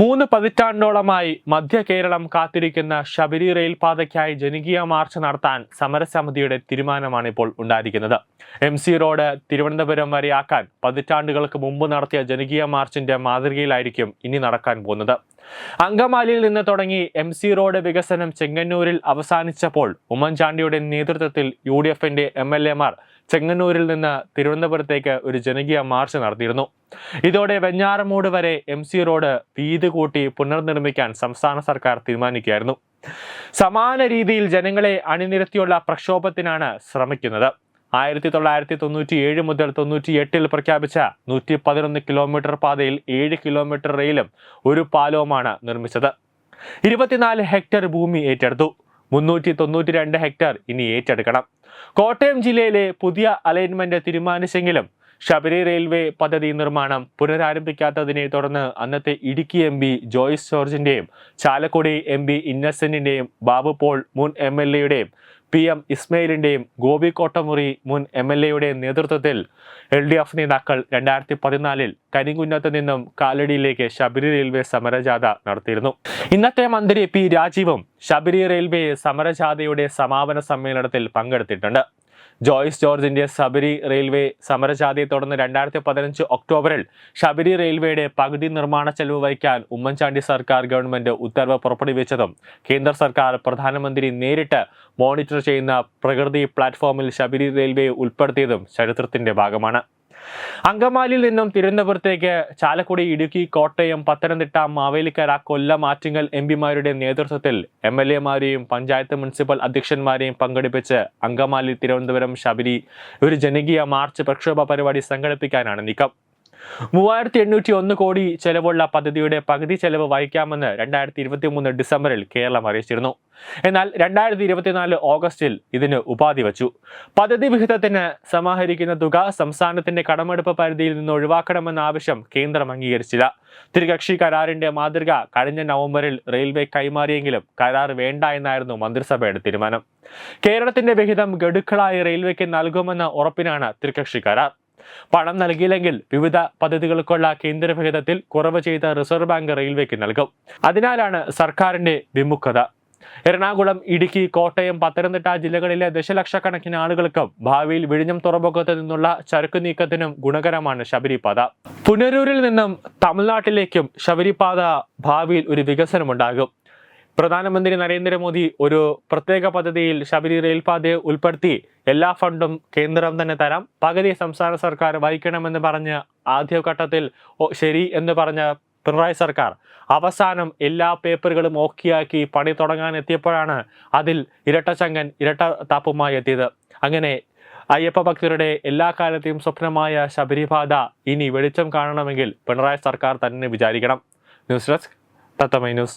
മൂന്ന് പതിറ്റാണ്ടോളമായി മധ്യ കേരളം കാത്തിരിക്കുന്ന ശബരി റെയിൽപാതയ്ക്കായി ജനകീയ മാർച്ച് നടത്താൻ സമരസമിതിയുടെ തീരുമാനമാണ് ഇപ്പോൾ ഉണ്ടായിരിക്കുന്നത്. എം സി റോഡ് തിരുവനന്തപുരം വരെയാക്കാൻ പതിറ്റാണ്ടുകൾക്ക് മുമ്പ് നടത്തിയ ജനകീയ മാർച്ചിന്റെ മാതൃകയിലായിരിക്കും ഇനി നടക്കാൻ പോകുന്നത്. അങ്കമാലിയിൽ നിന്ന് തുടങ്ങി എം സി റോഡ് വികസനം ചെങ്ങന്നൂരിൽ അവസാനിച്ചപ്പോൾ ഉമ്മൻചാണ്ടിയുടെ നേതൃത്വത്തിൽ യു ഡി എഫിന്റെ എം എൽ എമാർ ചെങ്ങന്നൂരിൽ നിന്ന് തിരുവനന്തപുരത്തേക്ക് ഒരു ജനകീയ മാർച്ച് നടത്തിയിരുന്നു. ഇതോടെ വെഞ്ഞാറമൂട് വരെ എം സി റോഡ് വീതി കൂട്ടി പുനർനിർമ്മിക്കാൻ സംസ്ഥാന സർക്കാർ തീരുമാനിക്കുകയായിരുന്നു. സമാന രീതിയിൽ ജനങ്ങളെ അണിനിരത്തിയുള്ള പ്രക്ഷോഭത്തിനാണ് ശ്രമിക്കുന്നത്. ആയിരത്തി തൊള്ളായിരത്തി തൊണ്ണൂറ്റി ഏഴ് മുതൽ തൊണ്ണൂറ്റി എട്ടിൽ പ്രഖ്യാപിച്ച നൂറ്റി പതിനൊന്ന് കിലോമീറ്റർ പാതയിൽ ഏഴ് കിലോമീറ്റർ റെയിലും ഒരു പാലവുമാണ് നിർമ്മിച്ചത്. ഇരുപത്തിനാല് ഹെക്ടർ ഭൂമി ഏറ്റെടുത്തു. മുന്നൂറ്റി തൊണ്ണൂറ്റി രണ്ട് ഹെക്ടർ ഇനി ഏറ്റെടുക്കണം. കോട്ടയം ജില്ലയിലെ പുതിയ അലൈൻമെന്റ് തീരുമാനിച്ചെങ്കിലും ശബരി റെയിൽവേ പദ്ധതി നിർമ്മാണം പുനരാരംഭിക്കാത്തതിനെ തുടർന്ന് അന്നത്തെ ഇടുക്കി എം പി ജോയിസ് ജോർജിന്റെയും ചാലക്കുടി എം പി ഇന്നസെന്റിന്റെയും ബാബു പോൾ മുൻ എം എൽ എയുടെയും പി എം ഇസ്മയിലിന്റെയും ഗോപി കോട്ടമുറി മുൻ എം എൽ എയുടെയും നേതൃത്വത്തിൽ എൽ ഡി എഫ് നേതാക്കൾ രണ്ടായിരത്തി പതിനാലിൽ കരിങ്കുന്നത്ത് നിന്നും കാലടിയിലേക്ക് ശബരി റെയിൽവേ സമരജാഥ നടത്തിയിരുന്നു. ഇന്നത്തെ മന്ത്രി പി രാജീവും ശബരി റെയിൽവേ സമരജാഥയുടെ സമാപന സമ്മേളനത്തിൽ പങ്കെടുത്തിട്ടുണ്ട്. ജോയ്സ് ജോർജിന്റെ ശബരി റെയിൽവേ സമരജാതിയെ തുടർന്ന് രണ്ടായിരത്തി പതിനഞ്ച് ഒക്ടോബറിൽ ശബരി റെയിൽവേയുടെ പകുതി നിർമ്മാണ ചെലവ് വഹിക്കാൻ ഉമ്മൻചാണ്ടി സർക്കാർ ഗവൺമെന്റ് ഉത്തരവ് പുറപ്പെടുവിച്ചതും കേന്ദ്ര സർക്കാർ പ്രധാനമന്ത്രി നേരിട്ട് മോണിറ്റർ ചെയ്യുന്ന പ്രകൃതി പ്ലാറ്റ്ഫോമിൽ ശബരി റെയിൽവേ ഉൾപ്പെടുത്തിയതും ചരിത്രത്തിന്റെ ഭാഗമാണ്. അങ്കമാലിയിൽ നിന്നും തിരുവനന്തപുരത്തേക്ക് ചാലക്കുടി ഇടുക്കി കോട്ടയം പത്തനംതിട്ട മാവേലിക്കര കൊല്ലം ആറ്റിങ്ങൽ എം പിമാരുടെ നേതൃത്വത്തിൽ എം എൽ എമാരെയും പഞ്ചായത്ത് മുനിസിപ്പൽ അധ്യക്ഷന്മാരെയും പങ്കെടുപ്പിച്ച് അങ്കമാലി തിരുവനന്തപുരം ശബരി ഒരു ജനകീയ മാർച്ച് പ്രക്ഷോഭ പരിപാടി സംഘടിപ്പിക്കാനാണ് നീക്കം. മൂവായിരത്തി എണ്ണൂറ്റി ഒന്ന് കോടി ചെലവുള്ള പദ്ധതിയുടെ പകുതി ചെലവ് വഹിക്കാമെന്ന് രണ്ടായിരത്തി ഇരുപത്തി മൂന്ന് ഡിസംബറിൽ കേരളം അറിയിച്ചിരുന്നു. എന്നാൽ രണ്ടായിരത്തി ഇരുപത്തിനാല് ഓഗസ്റ്റിൽ ഇതിന് ഉപാധി വച്ചു. പദ്ധതി വിഹിതത്തിന് സമാഹരിക്കുന്ന തുക സംസ്ഥാനത്തിന്റെ കടമെടുപ്പ് പരിധിയിൽ നിന്ന് ഒഴിവാക്കണമെന്ന ആവശ്യം കേന്ദ്രം അംഗീകരിച്ചില്ല. ത്രികക്ഷി കരാറിന്റെ മാതൃക കഴിഞ്ഞ നവംബറിൽ റെയിൽവേ കൈമാറിയെങ്കിലും കരാർ വേണ്ട എന്നായിരുന്നു മന്ത്രിസഭയുടെ തീരുമാനം. കേരളത്തിന്റെ വിഹിതം ഗഡുക്കളായി റെയിൽവേക്ക് നൽകുമെന്ന ഉറപ്പിനാണ് ത്രികക്ഷി കരാർ. പണം നൽകിയില്ലെങ്കിൽ വിവിധ പദ്ധതികൾക്കുള്ള കേന്ദ്ര വിഹിതത്തിൽ കുറവ് ചെയ്ത റിസർവ് ബാങ്ക് റെയിൽവേക്ക് നൽകും. അതിനാലാണ് സർക്കാരിന്റെ വിമുഖത. എറണാകുളം ഇടുക്കി കോട്ടയം പത്തനംതിട്ട ജില്ലകളിലെ ദശലക്ഷക്കണക്കിന് ആളുകൾക്കും ഭാവിയിൽ വിഴിഞ്ഞം തുറമുഖത്ത് നിന്നുള്ള ചരക്കു നീക്കത്തിനും ഗുണകരമാണ് ശബരിപാത. പുനരൂരിൽ നിന്നും തമിഴ്നാട്ടിലേക്കും ശബരിപാത ഭാവിയിൽ ഒരു വികസനമുണ്ടാകും. പ്രധാനമന്ത്രി നരേന്ദ്രമോദി ഒരു പ്രത്യേക പദ്ധതിയിൽ ശബരി റെയിൽപാതയെ ഉൾപ്പെടുത്തി എല്ലാ ഫണ്ടും കേന്ദ്രം തന്നെ തരാം. പകുതി സംസ്ഥാന സർക്കാർ വഹിക്കണമെന്ന് പറഞ്ഞ് ആദ്യഘട്ടത്തിൽ "ഓ, ശരി എന്ന് പറഞ്ഞ പിണറായി സർക്കാർ അവസാനം എല്ലാ പേപ്പറുകളും ഓക്കിയാക്കി പണി തുടങ്ങാൻ എത്തിയപ്പോഴാണ് അതിൽ ഇരട്ടച്ചങ്കൻ ഇരട്ട താപ്പുമായി എത്തിയത്. അങ്ങനെ അയ്യപ്പ ഭക്തരുടെ എല്ലാ കാലത്തെയും സ്വപ്നമായ ശബരിപാത ഇനി വെളിച്ചം കാണണമെങ്കിൽ പിണറായി സർക്കാർ തന്നെ വിചാരിക്കണം. News desk തത്തമൈ news.